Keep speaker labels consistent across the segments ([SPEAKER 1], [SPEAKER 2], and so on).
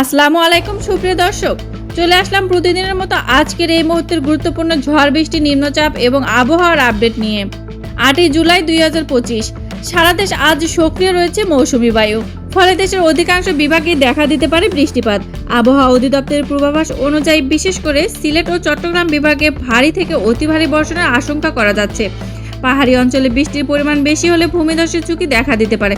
[SPEAKER 1] আসসালামু আলাইকুম, সুপ্রিয় দর্শক। চলে আসলাম প্রতিদিনের মতো আজকের এই মুহূর্তের গুরুত্বপূর্ণ ঝড় বৃষ্টি, নিম্নচাপ এবং আবহাওয়ার আপডেট নিয়ে। আটই জুলাই দুই হাজার পঁচিশ। সারা দেশ আজ সক্রিয় রয়েছে মৌসুমি বায়ু। ফলে দেশের অধিকাংশ বিভাগে দেখা দিতে পারে বৃষ্টিপাত। আবহাওয়া অধিদপ্তরের পূর্বাভাস অনুযায়ী বিশেষ করে সিলেট ও চট্টগ্রাম বিভাগে ভারী থেকে অতি ভারী বর্ষণের আশঙ্কা করা যাচ্ছে। পাহাড়ি অঞ্চলে বৃষ্টির পরিমাণ বেশি হলে ভূমিধসের ঝুঁকি দেখা দিতে পারে।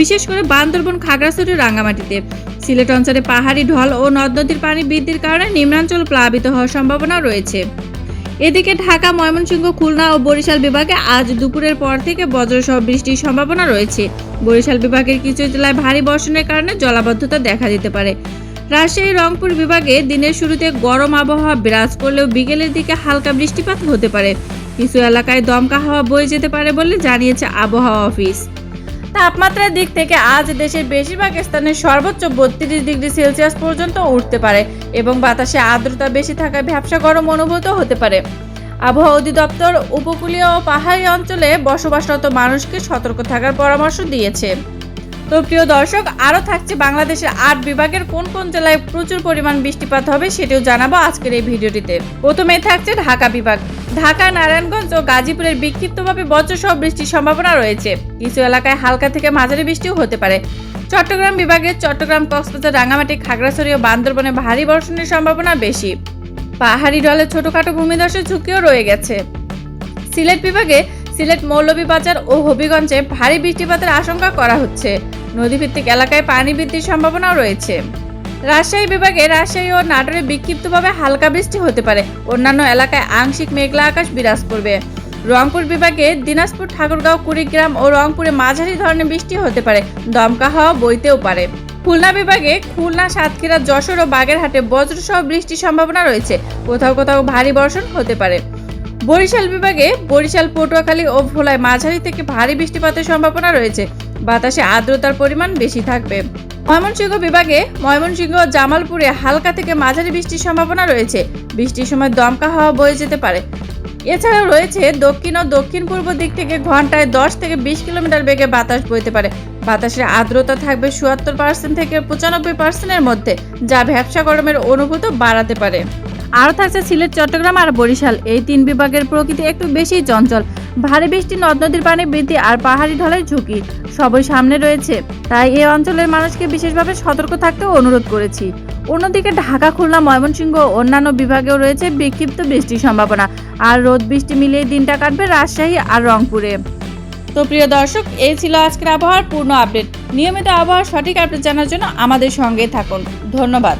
[SPEAKER 1] বিশেষ করে বান্দরবন, খাগড়াছড়ি রাঙ্গামাটিতে। সিলেট অঞ্চলে পাহাড়ি ঢল ও নদ নদীর পানি বৃদ্ধির কারণে নিম্নাঞ্চল প্লাবিত হওয়ার সম্ভাবনা রয়েছে। এদিকে ঢাকা, ময়মনসিংহ, খুলনা ও বরিশাল বিভাগে আজ দুপুরের পর থেকে বজ্রসহ বৃষ্টির সম্ভাবনা রয়েছে। বরিশাল বিভাগের কিছু জেলায় ভারী বর্ষণের কারণে জলাবদ্ধতা দেখা দিতে পারে। রাজশাহী, রংপুর বিভাগে দিনের শুরুতে গরম আবহাওয়া বিরাজ করলেও বিকেলের দিকে হালকা বৃষ্টিপাত হতে পারে। কিছু এলাকায় দমকা হাওয়া বয়ে যেতে পারে বলে জানিয়েছে আবহাওয়া অফিস। তাপমাত্রার দিক থেকে আজ দেশের বেশিরভাগ স্থানে সর্বোচ্চ বত্রিশ ডিগ্রি সেলসিয়াস পর্যন্ত উঠতে পারে এবং বাতাসে আর্দ্রতা বেশি থাকায় ব্যবসা গরম অনুভূত হতে পারে। আবহাওয়া অধিদপ্তর উপকূলীয় ও পাহাড়ি অঞ্চলে বসবাসরত মানুষকে সতর্ক থাকার পরামর্শ দিয়েছে। তো প্রিয় দর্শক, আরও থাকছে বাংলাদেশের আট বিভাগের কোন কোন জেলায় প্রচুর পরিমাণ বৃষ্টিপাত হবে সেটিও জানাব আজকের এই ভিডিওটিতে। প্রথমে থাকছে ঢাকা বিভাগ। ঢাকা, নারায়ণগঞ্জ ও গাজীপুরের বিক্ষিপ্তভাবে বজ্রসহ বৃষ্টির সম্ভাবনা রয়েছে। কিছু এলাকায় হালকা থেকে মাঝারি বৃষ্টিও হতে পারে। চট্টগ্রাম বিভাগের চট্টগ্রাম, কক্সবাজার রাঙামাটি খাগড়াছড়ি ও বান্দরবনে ভারী বর্ষণের সম্ভাবনা বেশি। পাহাড়ি ঢলে ছোটখাটো ভূমিধসের ঝুঁকিও রয়ে গেছে। সিলেট বিভাগে সিলেট মৌলভীবাজার ও হবিগঞ্জে ভারী বৃষ্টিপাতের আশঙ্কা করা হচ্ছে। নদীভিত্তিক এলাকায় পানি বৃদ্ধির সম্ভাবনাও রয়েছে। রাজশাহী বিভাগে রাজশাহী ও নাটোরে বিক্ষিপ্তভাবে হালকা বৃষ্টি হতে পারে। অন্যান্য এলাকায় আংশিক মেঘলা আকাশ বিরাজ করবে। রংপুর বিভাগে দিনাজপুর, ঠাকুরগাঁও, কুড়িগ্রাম ও রংপুরে মাঝারি ধরনের বৃষ্টি হতে পারে। দমকা হাওয়া বইতেও পারে। খুলনা বিভাগে খুলনা, সাতক্ষীরা, যশোর ও বাগেরহাটে বজ্রসহ বৃষ্টির সম্ভাবনা রয়েছে। কোথাও কোথাও ভারী বর্ষণ হতে পারে। বরিশাল বিভাগে বরিশাল, পটুয়াখালী ও ভোলায় মাঝারি থেকে ভারী বৃষ্টিপাতের সম্ভাবনা রয়েছে। বাতাসে আর্দ্রতার পরিমাণ বেশি থাকবে। ময়মনসিংহ বিভাগে ময়মনসিংহ ও জামালপুরে হালকা থেকে মাঝারি বৃষ্টির সম্ভাবনা রয়েছে। বৃষ্টির সময় দমকা হাওয়া বয়ে যেতে পারে। এছাড়াও রয়েছে দক্ষিণ ও দক্ষিণ পূর্ব দিক থেকে ঘন্টায় দশ থেকে বিশ কিলোমিটার বেগে বাতাস বইতে পারে। বাতাসের আর্দ্রতা থাকবে চুয়াত্তর পার্সেন্ট থেকে পঁচানব্বই পার্সেন্টের মধ্যে, যা ভ্যাবসা গরমের অনুভূত বাড়াতে পারে। আরও থাকছে সিলেট, চট্টগ্রাম আর বরিশাল। এই তিন বিভাগের প্রকৃতি একটু বেশি চঞ্চল। ভারী বৃষ্টি নদ নদীর পানি বৃদ্ধি আর পাহাড়ি ঢলের ঝুঁকি সবই সামনে রয়েছে। তাই এই অঞ্চলের মানুষকে বিশেষভাবে সতর্ক থাকতে অনুরোধ করেছি। অন্যদিকে ঢাকা, খুলনা, ময়মনসিংহ অন্যান্য বিভাগেও রয়েছে বিক্ষিপ্ত বৃষ্টির সম্ভাবনা। আর রোদ, বৃষ্টি মিলিয়ে দিনটা কাটবে রাজশাহী আর রংপুরে। তো প্রিয় দর্শক, এই ছিল আজকের আবহাওয়ার পূর্ণ আপডেট। নিয়মিত আবহাওয়ার সঠিক আপডেট জানার জন্য আমাদের সঙ্গে থাকুন। ধন্যবাদ।